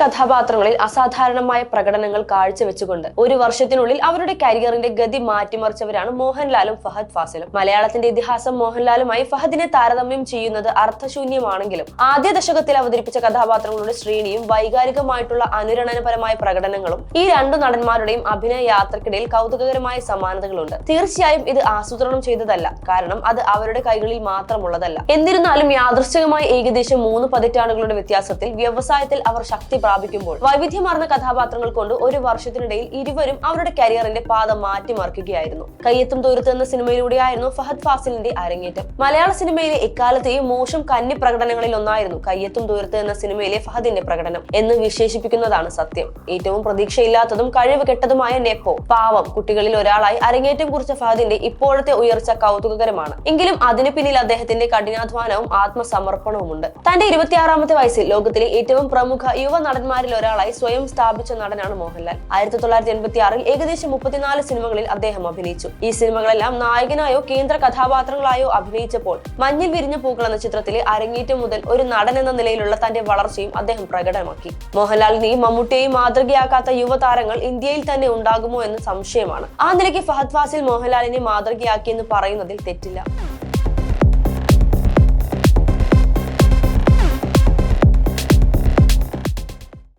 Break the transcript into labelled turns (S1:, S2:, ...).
S1: കഥാപാത്രങ്ങളിൽ അസാധാരണമായ പ്രകടനങ്ങൾ കാഴ്ചവെച്ചുകൊണ്ട് ഒരു വർഷത്തിനുള്ളിൽ അവരുടെ കരിയറിന്റെ ഗതി മാറ്റിമറിച്ചവരാണ് മോഹൻലാലും ഫഹദ് ഫാസിലും. മലയാളത്തിന്റെ ഇതിഹാസം മോഹൻലാലുമായി ഫഹദിനെ താരതമ്യം ചെയ്യുന്നത് അർത്ഥശൂന്യമാണെങ്കിലും ആദ്യ ദശകത്തിൽ അവതരിപ്പിച്ച കഥാപാത്രങ്ങളുടെ ശ്രേണിയും വൈകാരികമായിട്ടുള്ള അനുരണനപരമായ പ്രകടനങ്ങളും ഈ രണ്ടു നടന്മാരുടെയും അഭിനയ യാത്രക്കിടയിൽ കൗതുകകരമായ സമാനതകളുണ്ട്. തീർച്ചയായും ഇത് ആസൂത്രണം ചെയ്തതല്ല. കാരണം അത് അവരുടെ കൈകളിൽ മാത്രമുള്ളതല്ല. എന്നിരുന്നാലും യാദൃശ്ചികമായി ഏകദേശം മൂന്ന് പതിറ്റാണ്ടുകളുടെ വ്യത്യാസത്തിൽ വ്യവസായത്തിൽ അവർ ശക്തി പ്രാപിക്കുമ്പോൾ വൈവിധ്യമാർന്ന കഥാപാത്രങ്ങൾ കൊണ്ട് ഒരു വർഷത്തിനിടയിൽ ഇരുവരും അവരുടെ കരിയറിന്റെ പാത മാറ്റിമറിക്കുകയായിരുന്നു. കയ്യെത്തും ദൂരത്ത് എന്ന സിനിമയിലൂടെയായിരുന്നു ഫഹദ് ഫാസിലിന്റെ അരങ്ങേറ്റം. മലയാള സിനിമയിലെ എക്കാലത്തെയും മോശം കന്നി പ്രകടനങ്ങളിൽ ഒന്നായിരുന്നു കയ്യെത്തും ദൂരത്ത് എന്ന സിനിമയിലെ ഫഹദിന്റെ പ്രകടനം എന്ന് വിശേഷിപ്പിക്കുന്നതാണ് സത്യം. ഏറ്റവും പ്രതീക്ഷയില്ലാത്തതും കഴിവ് കെട്ടതുമായ നെപ്പോ പാവം കുട്ടികളിൽ ഒരാളായി അരങ്ങേറ്റം കുറിച്ച ഫഹദിന്റെ ഇപ്പോഴത്തെ ഉയർച്ച കൗതുകകരമാണ്. എങ്കിലും അതിന് പിന്നിൽ അദ്ദേഹത്തിന്റെ കഠിനാധ്വാനവും ആത്മസമർപ്പണവുമുണ്ട്. തന്റെ ഇരുപത്തിയാറാമത്തെ വയസ്സിൽ ലോകത്തിലെ ഏറ്റവും പ്രമുഖ യുവ നടന്മാരിൽ ഒരാളായി സ്വയം സ്ഥാപിച്ച നടനാണ് മോഹൻലാൽ. ആയിരത്തി തൊള്ളായിരത്തി എൺപത്തി ആറിൽ ഏകദേശം മുപ്പത്തിനാല് സിനിമകളിൽ അദ്ദേഹം അഭിനയിച്ചു. ഈ സിനിമകളെല്ലാം നായകനായോ കേന്ദ്ര കഥാപാത്രങ്ങളായോ അഭിനയിച്ചപ്പോൾ മഞ്ഞിൽ വിരിഞ്ഞ പൂക്കൾ എന്ന ചിത്രത്തിലെ അരങ്ങേറ്റം മുതൽ ഒരു നടൻ എന്ന നിലയിലുള്ള തന്റെ വളർച്ചയും അദ്ദേഹം പ്രകടമാക്കി. മോഹൻലാലിനെയും മമ്മൂട്ടിയെയും മാതൃകയാക്കാത്ത യുവതാരങ്ങൾ ഇന്ത്യയിൽ തന്നെ ഉണ്ടാകുമോ എന്ന സംശയമാണ്. ആ നിലയ്ക്ക് ഫഹദ് ഫാസിൽ മോഹൻലാലിനെ മാതൃകയാക്കിയെന്ന് പറയുന്നതിൽ തെറ്റില്ല.